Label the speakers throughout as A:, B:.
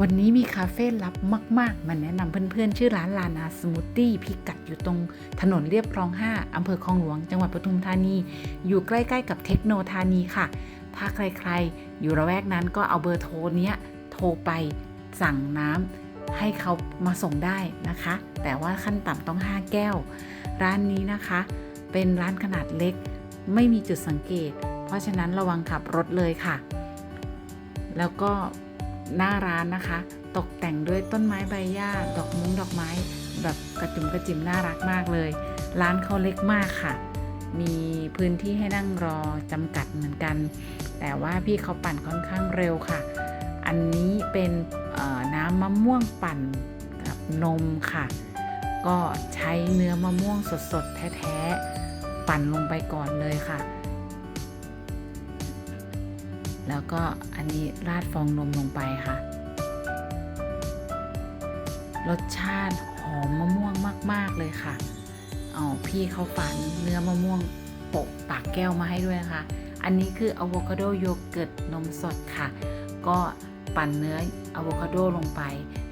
A: วันนี้มีคาเฟ่ลับมาก ๆ มาแนะนำเพื่อน ๆ ชื่อร้านลานาสมูทตี้พิกัดอยู่ตรงถนนเรียบคลอง 5อำเภอคลองหลวง จังหวัดปทุมธานี อยู่ใกล้ ๆ กับเทคโนธานีค่ะ ถ้าใคร ๆ อยู่ระแวกนั้นก็เอาเบอร์โทรเนี้ยโทรไปสั่งน้ำให้เขามาส่งได้นะคะ แต่ว่าขั้นต่ำต้อง 5 แก้ว ร้านนี้นะคะ เป็นร้านขนาดเล็ก ไม่มีจุดสังเกต เพราะฉะนั้นระวังขับรถเลยค่ะ แล้วก็ หน้าร้านนะคะ ตกแต่งด้วยต้นไม้ใบหญ้า ดอกมุ้งดอกไม้ แบบกระจุมกระจิมน่ารักมากเลย ร้านเขาเล็กมากค่ะ มีพื้นที่ให้นั่งรอจำกัดเหมือนกัน แต่ว่าพี่เขาปั่นค่อนข้างเร็วค่ะ อันนี้เป็นน้ำมะม่วงปั่นกับนมค่ะ ก็ใช้เนื้อมะม่วงสดๆ แท้ๆ ปั่นลงไปก่อนเลยค่ะ แล้วก็อันนี้ราดฟองนมลงไปค่ะ รสชาติหอมมะม่วงมาก ๆ เลยค่ะอ๋อพี่เขาฝันเนื้อมะม่วงโปะปากแก้วมาให้ด้วยนะคะอันนี้คืออะโวคาโดโยเกิร์ตนมสดค่ะ ก็ปั่นเนื้ออะโวคาโดลงไป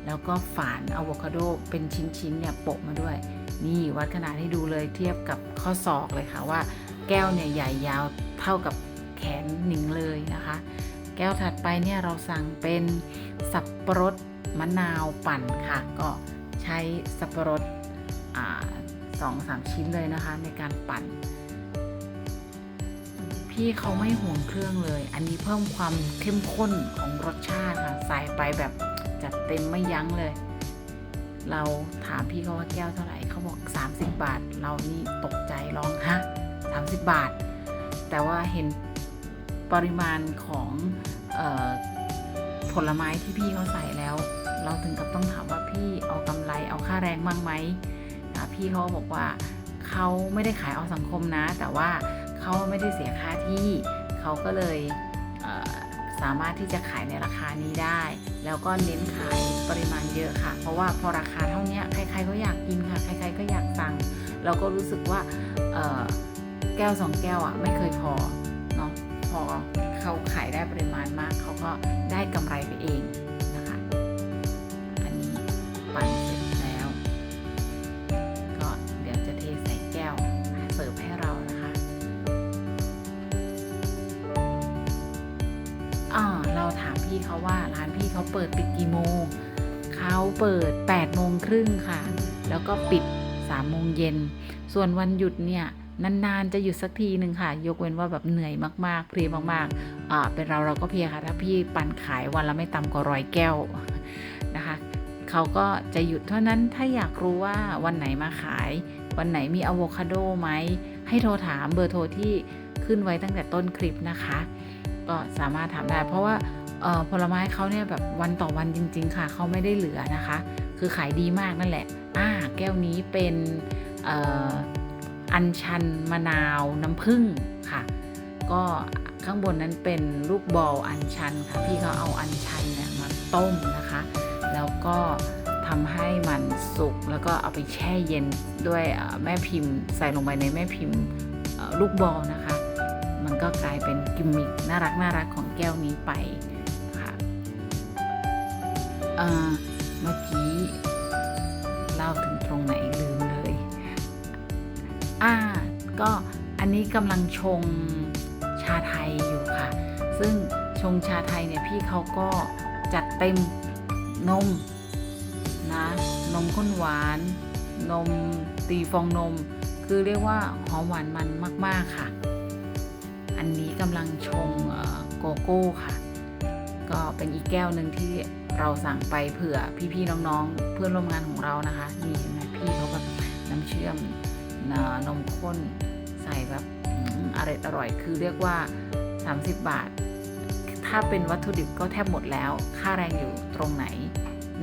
A: แล้วก็ฝานอะโวคาโดเป็นชิ้นๆเนี่ยโปะมาด้วย นี่วัดขนาดให้ดูเลยเทียบกับข้อศอกเลยค่ะว่า แก้วเนี่ยใหญ่ยาวเท่ากับ ขนหนิงเลยนะคะ แก้วถัดไปเนี่ยเราสั่งเป็นสับปะรดมะนาวปั่นค่ะ ก็ใช้สับปะรดสองสามชิ้นเลยนะคะ ในการปั่น พี่เขาไม่ห่วงเครื่องเลย อันนี้เพิ่มความเข้มข้นของรสชาติค่ะใส่ไปแบบจัดเต็มไม่ยั้งเลย เราถามพี่เขาว่าแก้วเท่าไหร่เขาบอก 30 บาท เรานี่ตกใจร้องฮะ30 บาท แต่ว่าเห็น ปริมาณของออผลไม้ที่พี่เขาใส่แล้ว เราถึงกับต้องถามว่าพี่เอากำไรเอาค่าแรงบ้างไหมพี่เขาบอกว่าเขาไม่ได้ขายเอาสังคมนะ แต่ว่าเขาไม่ได้เสียค่าที่เขาก็เลยเสามารถที่จะขายในราคานี้ได้ แล้วก็เน้นขายปริมาณเยอะค่ะ เพราะว่าพอราคาเท่านี้ใครๆก็อยากกินค่ะ ใครๆก็อยากสั่งเราก็รู้สึกว่าแก้วสองแก้วอะไม่เคยพอ อเขาขายได้ปริมาณมาก เขาก็ได้กำไรไปเองนะคะ อันนี้ปั่นเสร็จแล้ว ก็เดี๋ยวจะเทใส่แก้วเสิร์ฟให้เรานะคะอ่าเราถามพี่เขาว่าร้านพี่เขาเปิดปิดกี่โมงเขาเปิด8โมงครึ่งค่ะ แล้วก็ปิด3โมงเย็น ส่วนวันหยุดเนี่ย นานๆ จะหยุดสักทีหนึ่งค่ะ ยกเว้นว่าแบบเหนื่อยมากๆ เพลียมากๆอ่าเป็นเราเราก็เพลียค่ะ ถ้าพี่ปั่นขายวันละไม่ต่ำกว่าร้อยแก้วนะคะเขาก็จะหยุดเท่านั้นถ้าอยากรู้ว่าวันไหนมาขาย วันไหนมีอะโวคาโดไหมให้โทรถามเบอร์โทรที่ขึ้นไว้ตั้งแต่ต้นคลิปนะคะ ก็สามารถถามได้ เพราะว่าผลไม้เขาเนี่ยแบบวันต่อวันจริง ๆ ค่ะเขาไม่ได้เหลือนะคะ คือขายดีมากนั่นแหละอ่าแก้วนี้เป็นเอัญชันมะนาวน้ำผึ้งค่ะ ก็ข้างบนนั้นเป็นลูกบอลอัญชันค่ะ พี่เขาเอาอัญชันเนี่ยมาต้มนะคะ แล้วก็ทำให้มันสุกแล้วก็เอาไปแช่เย็นด้วยแม่พิมพ์ใส่ลงไปในแม่พิมพ์ลูกบอลนะคะ มันก็กลายเป็นกิมมิคน่ารักน่ารักของแก้วนี้ไปค่ะเมื่อกี้เล่าถึงตรงไหนลืม อ่าก็อันนี้กำลังชงชาไทยอยู่ค่ะ ซึ่งชงชาไทยเนี่ยพี่เขาก็จัดเต็มนมนะนมข้นหวาน นมตีฟองนม คือเรียกว่าหอมหวานมันมาก ๆ ค่ะ อันนี้กำลังชงโกโก้ค่ะ ก็เป็นอีกแก้วหนึ่งที่เราสั่งไปเผื่อพี่ ๆ น้อง ๆ เพื่อนร่วมงานของเรานะคะ นี่เห็นไหมพี่เขาแบบน้ำเชื่อม นนมข้นใส่แบบอร่อยอร่อย คือเรียกว่า 30 บาท ถ้าเป็นวัตถุดิบก็แทบหมดแล้ว ค่าแรงอยู่ตรงไหน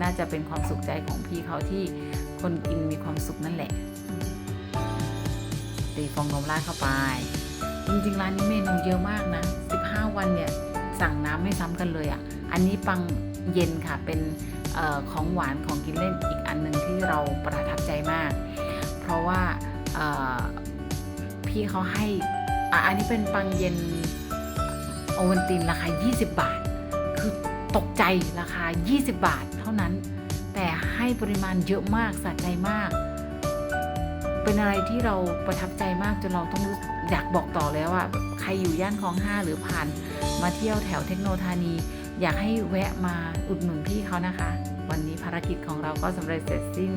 A: น่าจะเป็นความสุขใจของพี่เขาที่คนกินมีความสุขนั่นแหละ ตีฟองนมราดเข้าไป จริงๆ ร้านนี้เมนูเยอะมากนะ 15 วันเนี่ย สั่งน้ำไม่ซ้ำกันเลยอะ่ะ อันนี้ปังเย็นค่ะ เป็นออของหวานของกินเล่นอีกอันหนึ่งที่เราประทับใจมาก เพราะว่า พี่เขาให้อะอันนี้เป็นปังเย็นโอวัลตินราคา 20 บาท คือตกใจราคา 20 บาทเท่านั้น แต่ให้ปริมาณเยอะมากสะใจมาก เป็นอะไรที่เราประทับใจมากจนเราต้องอยากบอกต่อแล้วอะใครอยู่ย่านคลองห้าหรือผ่าน มาเที่ยวแถวเทคโนธานีอยากให้แวะมาอุดหนุนพี่เขานะคะ วันนี้ภารกิจของเราก็สำเร็จเสร็จสิ้น